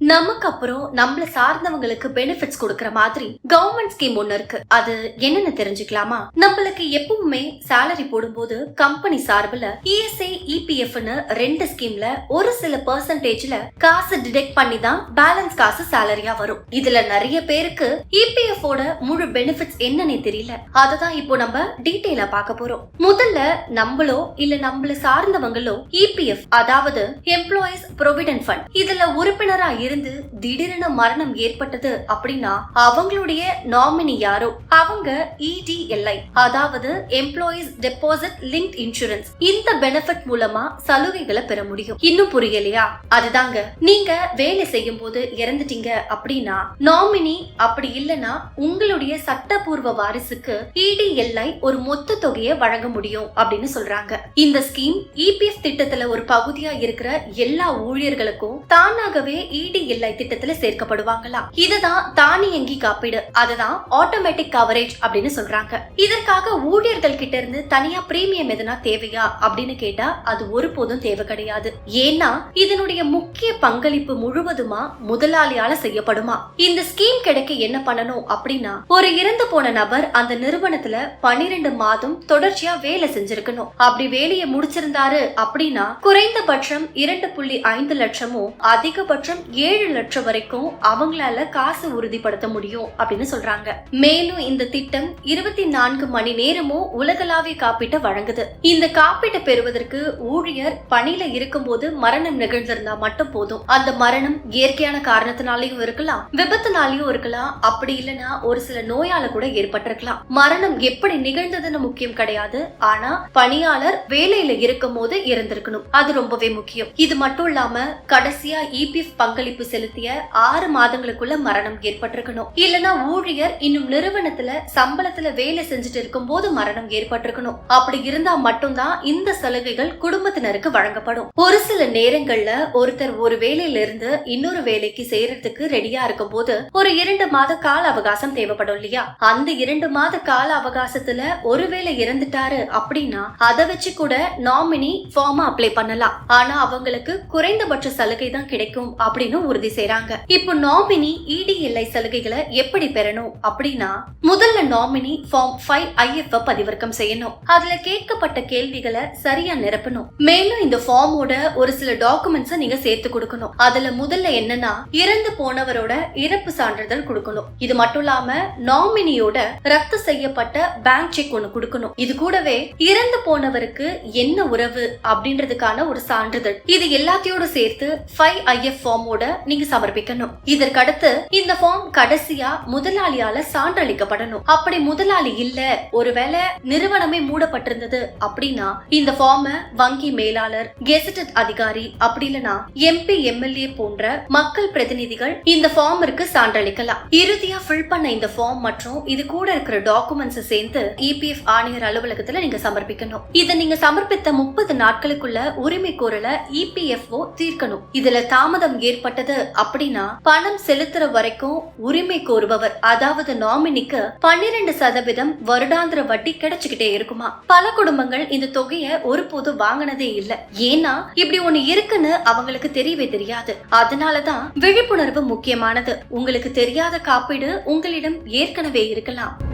நமக்கு அப்புறம் நம்மள சார்ந்தவங்களுக்கு பெனிஃபிட்ஸ் கொடுக்கற மாதிரி கவர்மெண்ட் ஸ்கீம் ஒண்ணு இருக்கு. அது என்னன்னு தெரிஞ்சுக்கலாமா? நம்மளுக்கு எப்பவுமே சேலரி போடும்போது கம்பெனி சார்புல இஎஸ்ஐ இபிஎஃப்னு ரெண்டு ஸ்கீம்ல ஒரு சில பெர்சன்டேஜ்ல காசு டிடெக்ட் பண்ணி தான் பேலன்ஸ் காசு சேலரியா வரும். இதுல நிறைய பேருக்கு இபிஎஃப் ஓட முழு பெனிஃபிட்ஸ் என்னன்னே தெரியல. அததான் இப்போ நம்ம டீட்டெயிலா பார்க்க போறோம். முதல்ல நம்மளோ இல்ல நம்மள சார்ந்தவங்களோ இபிஎஃப் அதாவது எம்ப்ளாயிஸ் ப்ரொவிடென்ட் ஃபண்ட் இதுல உறுப்பினரா இருந்து திடீரென மரணம் ஏற்பட்டது அப்படின்னா அவங்களுடைய நாமினி யாரோ? அவங்க இடிஎல்ஐ அதாவது எம்ப்ளாயிஸ் டெபாசிட் லிங்க் இன்சூரன்ஸ் இந்த பெனிஃபிட் மூலமா சலுகைகளை பெற முடியும். இன்னும் புரியலையா? அதுதாங்க நீங்க வேலை செய்யும் போது இறந்துட்டீங்க அப்படின்னா நாமினி அப்படி இல்லனா உங்களுடைய சட்டப்பூர்வ வாரிசுக்கு இடிஎல்ஐ ஒரு மொத்த தொகையை வழங்க முடியும் அப்படின்னு சொல்றாங்க. இந்த ஸ்கீம் இபிஎஃப் திட்டத்துல ஒரு பகுதியா இருக்கிற எல்லா ஊழியர்களுக்கும் தானாகவே வீட்டு இல்லை திட்டத்துல சேர்க்கப்படுவாங்களாம் இதுதான் தானியங்கி காப்பீடு. அதுதான் ஆட்டோமேட்டிக் கவரேஜ் அப்படின்னு சொல்றாங்க. இதற்காக ஊழியர்கள் கிட்ட இருந்து தனியா பிரீமியம் எதுனா தேவையா அப்படின்னு கேட்டா அது ஒருபோதும் தேவை கிடையாது. ஏன்னா இதனுடைய முக்கிய பங்களிப்பு முழுவதுமா முதலாளியால செய்யப்படுமா? இந்த ஸ்கீம் கிடைக்க என்ன பண்ணணும் அப்படின்னா ஒரு இறந்து போன நபர் அந்த நிறுவனத்துல பன்னிரெண்டு மாதம் தொடர்ச்சியா வேலை செஞ்சிருக்கணும். அப்படி வேலையை முடிச்சிருந்தாரு அப்படின்னா குறைந்தபட்சம் இரண்டு புள்ளி ஐந்து லட்சமும் அதிகபட்சம் ஏழு லட்சம் வரைக்கும் அவங்களால காசு உறுதிப்படுத்த முடியும் அப்படின்னு சொல்றாங்க. மேலும் இந்த திட்டம் இருபத்தி நான்கு மணி நேரமும் உலகளாவிய காப்பீட்டை வழங்குது. இந்த காப்பீட்டை பெறுவதற்கு ஊழியர் பணியில இருக்கும்போது மரணம் நிகழ்ந்திருந்தா மட்டும் போதும். அந்த மரணம் இயற்கையான காரணத்தினாலையும் இருக்கலாம் விபத்துனாலையும் இருக்கலாம். அப்படி இல்லைன்னா ஒரு சில நோயால கூட ஏற்பட்டிருக்கலாம். மரணம் எப்படி நிகழ்ந்ததுன்னு முக்கியம் கிடையாது. ஆனா பணியாளர் வேலையில இருக்கும் போது இருந்திருக்கணும். அது ரொம்பவே முக்கியம். இது மட்டும் இல்லாம கடைசியா இபிஎஃப் பங்களிப்பு செலுத்திய ஆறு மாதங்களுக்குள்ள மரணம் ஏற்பட்டிருக்கணும். இல்லனா ஊழியர் இன்னும் நிறுவனத்துல சம்பளத்துல வேலை செஞ்சுட்டு இருக்கும் போது மரணம் ஏற்பட்டிருக்கணும். அப்படி இருந்தா மட்டும்தான் இந்த சலுகைகள் குடும்பத்தினருக்கு வழங்கப்படும். ஒரு சில நேரங்கள்ல ஒருத்தர் ஒரு வேலையில இருந்து இன்னொரு வேலைக்கு செய்யறதுக்கு ரெடியா இருக்கும் போது ஒரு இரண்டு மாத கால அவகாசம் தேவைப்படும் இல்லையா? அந்த இரண்டு மாத கால அவகாசத்துல ஒருவேளை இறந்துட்டாரு அப்படின்னா அதை வச்சு கூட நாமினி ஃபார்ம் அப்ளை பண்ணலாம். ஆனா அவங்களுக்கு குறைந்தபட்ச சலுகை தான் கிடைக்கும் அப்படின்னு உறுதி செய்யறாங்க இப்போ நாமினி இடிஎல்ஐ சலுகைகளை எப்படி பெறணும் அப்படின்னா முதல்ல நாமினி ஃபார்ம் ஃபைவ் ஐஎஃப் பதிவிறக்கம் செய்யணும். அதுல கேட்கப்பட்ட கேள்விகளை சரியா நிரப்பணும். மேலும் இந்த ஃபார்மோட ஒரு சில டாக்குமெண்ட்ஸ் நீங்க சேர்த்து கொடுக்கணும். அதுல முதல்ல என்னன்னா இறந்து போனவரோட இறப்பு சான்றிதழ் கொடுக்கணும். இது மட்டும் இல்லாம நாமினியோட ரத்து செய்யப்பட்ட பேங்க் செக் ஒண்ணு கொடுக்கணும். இது கூடவே இறந்து போனவருக்கு என்ன உறவு அப்படின்றதுக்கான ஒரு சான்றிதழ். இது எல்லாத்தையோட சேர்த்து ஃபைவ் ஐஎஃப் ஃபார்மோட நீங்க சமர்ப்பிக்கணும். இதற்கடுத்து இந்த ஃபார்ம் கடைசியா முதலாளியால சான்றளிக்கப்படணும். அப்படி முதலாளி இல்ல ஒருவேளை நிறுவனமே மூடப்பட்டிருந்தது அப்படின்னா இந்த ஃபார்ம வங்கி மேலாளர் கெசட்டட் அதிகாரி அப்படி இல்லனா எம்பி எம்எல்ஏ போன்ற மக்கள் பிரதிநிதிகள் இந்த ஃபார்மிற்கு சான்றளிக்கலாம். இறுதியா ஃபில் பண்ண இந்த ஃபார்ம் மற்றும் இது கூட இருக்கிற டாக்குமெண்ட்ஸ் சேர்ந்து இபிஎஃப் ஆணையர் அலுவலகத்துல நீங்க சமர்ப்பிக்கணும். இதை நீங்க சமர்ப்பித்த முப்பது நாட்களுக்குள்ள உரிமை கோரல இபிஎஃப்ஓ தீர்க்கணும். இதுல தாமதம் ஏற்பட்டது அப்படின்னா பணம் செலுத்துற வரைக்கும் உரிமை கோருபவர் அதாவது நாமினிக்கு பன்னிரண்டு சதவீதம் வருடாந்திர வட்டி கிடைச்சுக்கிட்டே இருக்குமா? பல குடும்பங்கள் இந்த தொகையை ஒருபோது வாங்கினதே இல்ல. ஏன்னா இப்படி ஒண்ணு இருக்குன்னு அவங்களுக்கு தெரியவே தெரியாது. அதனாலதான் விழிப்புணர்வு முக்கியமானது. உங்களுக்கு தெரியாத காப்பீடு உங்களிடம் ஏற்கனவே இருக்கலாம்.